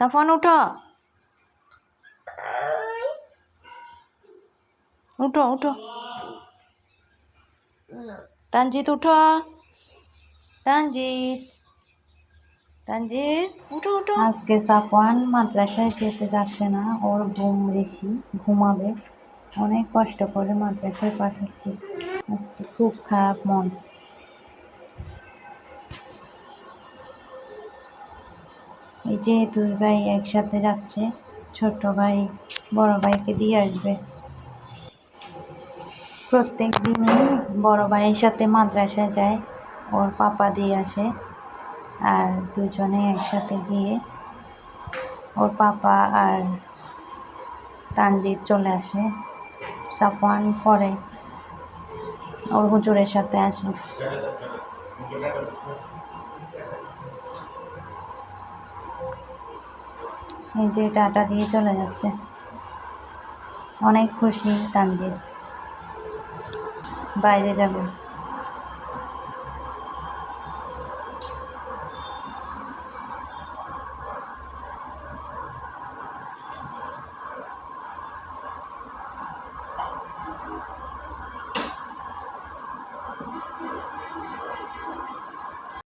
সাফান উঠো উঠো উঠো তানজিৎ উঠো তানজিৎ। তানজিৎ উঠো উঠো আজকে সাফওয়ান মাদ্রাসায় যেতে যাচ্ছে না, ওর ঘুম বেশি, ঘুমাবে। অনেক কষ্ট করে মাদ্রাসায় পাঠাচ্ছি। আজকে খুব খারাপ মন। এই যে দুই ভাই একসাথে যাচ্ছে, ছোট ভাই, বড় ভাইকে দিয়ে আসবে। প্রত্যেক দিনই বড় ভাইয়ের সাথে মাদ্রাসায় যায়, ওর পাপা দিয়ে আসে, আর দুজনে একসাথে গিয়ে ওর পাপা আর তানজিৎ চলে আসে, সাফওয়ান পরে ওর হুজুরের সাথে আসে। এই যে টাটা দিয়ে চলে যাচ্ছে। অনেক খুশি তানজিৎ। বাইরে যাবে।